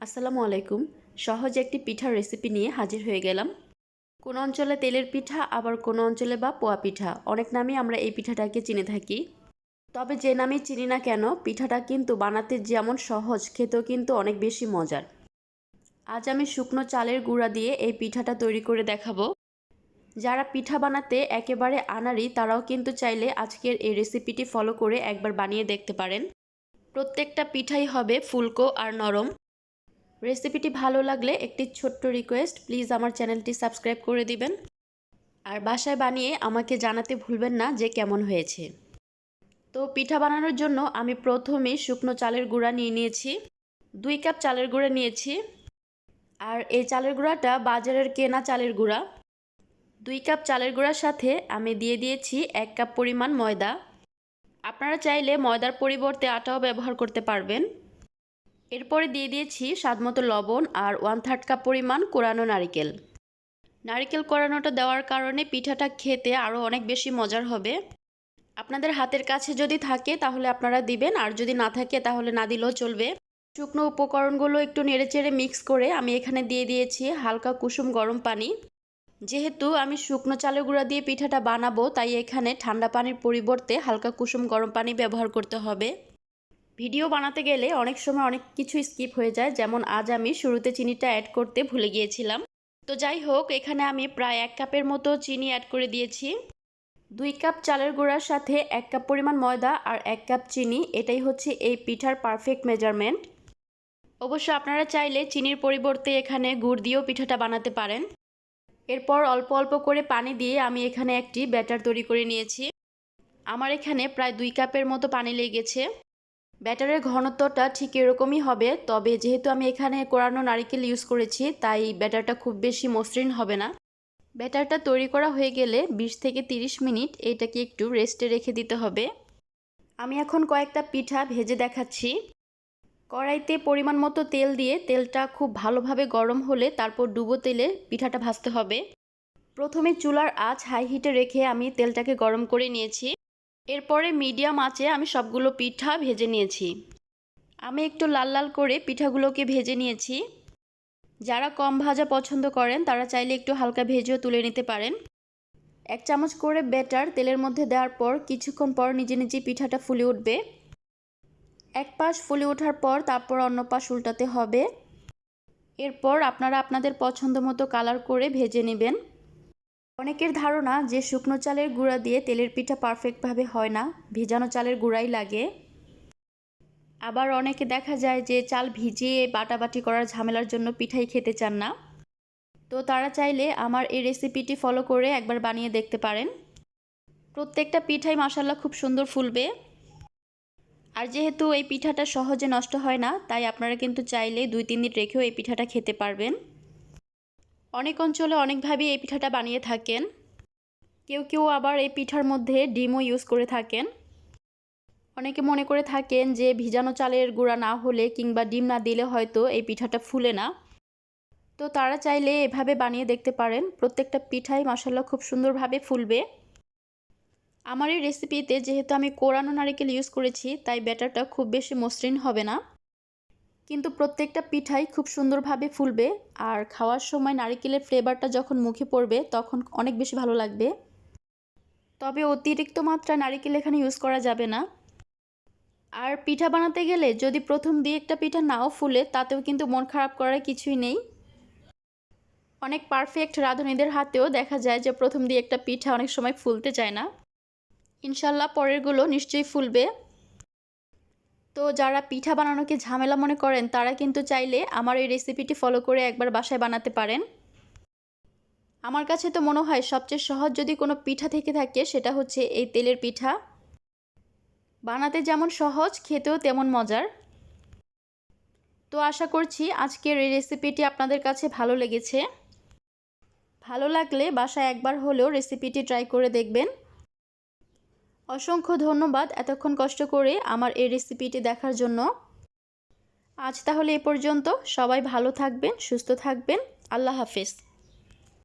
আসসালামু আলাইকুম। সহজ একটি পিঠার রেসিপি নিয়ে হাজির হয়ে গেলাম। কোন অঞ্চলে তেলের পিঠা, আবার কোনো অঞ্চলে বা পোয়া পিঠা, অনেক নামে আমরা এই পিঠাটাকে চিনে থাকি। তবে যে নামে চিনি না কেন, পিঠাটা কিন্তু বানাতে যেমন সহজ, খেতেও কিন্তু অনেক বেশি মজার। আজ আমি শুকনো চালের গুঁড়া দিয়ে এই পিঠাটা তৈরি করে দেখাবো। যারা পিঠা বানাতে একেবারে আনারি তারাও কিন্তু চাইলে আজকের এই রেসিপিটি ফলো করে একবার বানিয়ে দেখতে পারেন। প্রত্যেকটা পিঠাই হবে ফুলকো আর নরম। রেসিপিটি ভালো লাগলে একটি ছোট্ট রিকোয়েস্ট, প্লিজ আমার চ্যানেলটি সাবস্ক্রাইব করে দিবেন। আর বাসায় বানিয়ে আমাকে জানাতে ভুলবেন না যে কেমন হয়েছে। তো পিঠা বানানোর জন্য আমি প্রথমে শুকনো চালের গুঁড়া নিয়ে নিয়েছি, দুই কাপ চালের গুঁড়া নিয়েছি, আর এই চালের গুঁড়াটা বাজারের কেনা চালের গুঁড়া। দুই কাপ চালের গুঁড়ার সাথে আমি দিয়ে দিয়েছি এক কাপ পরিমাণ ময়দা। আপনারা চাইলে ময়দার পরিবর্তে আটাও ব্যবহার করতে পারবেন। এরপরে দিয়ে দিয়েছি স্বাদমতো লবণ আর ওয়ান থার্ড কাপ পরিমাণ কোরানো নারিকেল। নারিকেল কোরানোটা দেওয়ার কারণে পিঠাটা খেতে আরও অনেক বেশি মজার হবে। আপনাদের হাতের কাছে যদি থাকে তাহলে আপনারা দিবেন, আর যদি না থাকে তাহলে না দিলেও চলবে। শুকনো উপকরণগুলো একটু নেড়েচেড়ে মিক্স করে আমি এখানে দিয়ে দিয়েছি হালকা কুসুম গরম পানি। যেহেতু আমি শুকনো চালের গুঁড়া দিয়ে পিঠাটা বানাবো, তাই এখানে ঠান্ডা পানির পরিবর্তে হালকা কুসুম গরম পানি ব্যবহার করতে হবে। ভিডিও বানাতে গেলে অনেক সময় অনেক কিছু স্কিপ হয়ে যায়। যেমন আজ আমি শুরুতে চিনিটা অ্যাড করতে ভুলে গিয়েছিলাম। তো যাই হোক, এখানে আমি প্রায় এক কাপের মতো চিনি অ্যাড করে দিয়েছি। দুই কাপ চালের গুঁড়ার সাথে এক কাপ পরিমাণ ময়দা আর এক কাপ চিনি, এটাই হচ্ছে এই পিঠার পারফেক্ট মেজারমেন্ট অবশ্য আপনারা চাইলে চিনির পরিবর্তে এখানে গুড় দিয়েও পিঠাটা বানাতে পারেন। এরপর অল্প অল্প করে পানি দিয়ে আমি এখানে একটি ব্যাটার তৈরি করে নিয়েছি। আমার এখানে প্রায় দুই কাপের মতো পানি লেগেছে। ব্যাটারের ঘনত্বটা ঠিক এরকমই হবে, তবে যেহেতু আমি এখানে কোরানো নারিকেল ইউজ করেছি, তাই ব্যাটারটা খুব বেশি মসৃণ হবে না। ব্যাটারটা তৈরি করা হয়ে গেলে 20 থেকে 30 মিনিট এটাকে একটু রেস্টে রেখে দিতে হবে। আমি এখন কয়েকটা পিঠা ভেজে দেখাচ্ছি। কড়াইতে পরিমাণ মতো তেল দিয়ে তেলটা খুব ভালোভাবে গরম হলে তারপর ডুবো তেলে পিঠাটা ভাজতে হবে। প্রথমে চুলার আঁচ হাই হিটে রেখে আমি তেলটাকে গরম করে নিয়েছি। এরপরে মিডিয়াম আঁচে আমি সবগুলো পিঠা ভেজে নিয়েছি। আমি একটু লাল লাল করে পিঠাগুলোকে ভেজে নিয়েছি। যারা কম ভাজা পছন্দ করেন, তারা চাইলে একটু হালকা ভেজেও তুলে নিতে পারেন। এক চামচ করে ব্যাটার তেলের মধ্যে দেওয়ার পর কিছুক্ষণ পর নিজে নিজে পিঠাটা ফুলে উঠবে। এক পাশ ফুলে ওঠার পর তারপর অন্য পাশ উল্টাতে হবে। এরপর আপনারা আপনাদের পছন্দ মতো কালার করে ভেজে নেবেন। অনেকের ধারণা যে শুকনো চালের গুঁড়া দিয়ে তেলের পিঠা পারফেক্টভাবে হয় না, ভেজানো চালের গুঁড়াই লাগে। আবার অনেকে দেখা যায় যে চাল ভিজিয়ে বাটাবাটি করার ঝামেলার জন্য পিঠাই খেতে চান না। তো তারা চাইলে আমার এই রেসিপিটি ফলো করে একবার বানিয়ে দেখতে পারেন। প্রত্যেকটা পিঠাই মাসাল্লা খুব সুন্দর ফুলবে। আর যেহেতু এই পিঠাটা সহজে নষ্ট হয় না, তাই আপনারা কিন্তু চাইলে দুই তিন দিন রেখেও এই পিঠাটা খেতে পারবেন। অনেক অঞ্চলে অনেকভাবে এই পিঠাটা বানিয়ে থাকেন। কেউ কেউ আবার এই পিঠার মধ্যে ডিমও ইউজ করে থাকেন। অনেকে মনে করে থাকেন যে ভিজানো চালের গুঁড়া না হলে কিংবা ডিম না দিলে হয়তো এই পিঠাটা ফুলে না। তো তারা চাইলে এভাবে বানিয়ে দেখতে পারেন। প্রত্যেকটা পিঠাই মশলা খুব সুন্দরভাবে ফুলবে। আমার এই রেসিপিতে যেহেতু আমি কোরানো নারিকেল ইউজ করেছি, তাই ব্যাটারটা খুব বেশি মসৃণ হবে না। কিন্তু প্রত্যেকটা পিঠাই খুব সুন্দরভাবে ফুলবে আর খাওয়ার সময় নারিকেলের ফ্লেভারটা যখন মুখে পড়বে, তখন অনেক বেশি ভালো লাগবে। তবে অতিরিক্ত মাত্রায় নারিকেল এখানে ইউজ করা যাবে না। আর পিঠা বানাতে গেলে যদি প্রথম দিয়ে একটা পিঠা নাও ফুলে, তাতেও কিন্তু মন খারাপ করার কিছুই নেই। অনেক পারফেক্ট রাঁধুনিদের হাতেও দেখা যায় যে প্রথম দিয়ে একটা পিঠা অনেক সময় ফুলতে চায় না। ইনশাল্লাহ পরেরগুলো নিশ্চয়ই ফুলবে। তো যারা পিঠা বানানোকে ঝামেলা মনে করেন, তারা কিন্তু চাইলে আমার এই রেসিপিটি ফলো করে একবার বাসায় বানাতে পারেন। আমার কাছে তো মনে হয় সবচেয়ে সহজ যদি কোনো পিঠা থেকে থাকে, সেটা হচ্ছে এই তেলের পিঠা। বানাতে যেমন সহজ, খেতেও তেমন মজার। তো আশা করছি আজকের এই রেসিপিটি আপনাদের কাছে ভালো লেগেছে। ভালো লাগলে বাসায় একবার হলেও রেসিপিটি ট্রাই করে দেখবেন। অসংখ্য ধন্যবাদ এতক্ষণ কষ্ট করে আমার এই রেসিপিটি দেখার জন্য। আজ তাহলে এ পর্যন্ত। সবাই ভালো থাকবেন, সুস্থ থাকবেন। আল্লাহ হাফেজ।